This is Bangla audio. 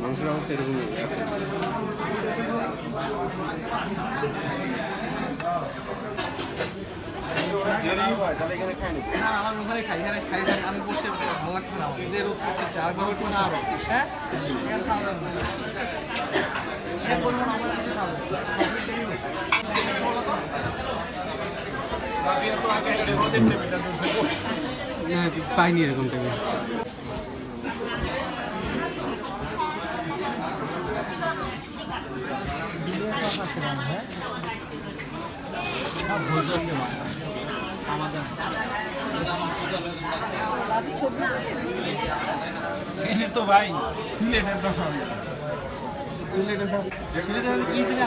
মাংসের অবস্থা এরকমই আমি বসে ভালো লাগছে না। যে রোদ করতেছে আর ভাবে একটু না আরও হ্যাঁ এখানে খাওয়া যাবে না। এখানে বলব না, আমার এখানে খাব। হ্যাঁ, পাইনি এরকম টাইমে এই তো ভাই সিলেটের দশম সিলেটে কি কয়টা?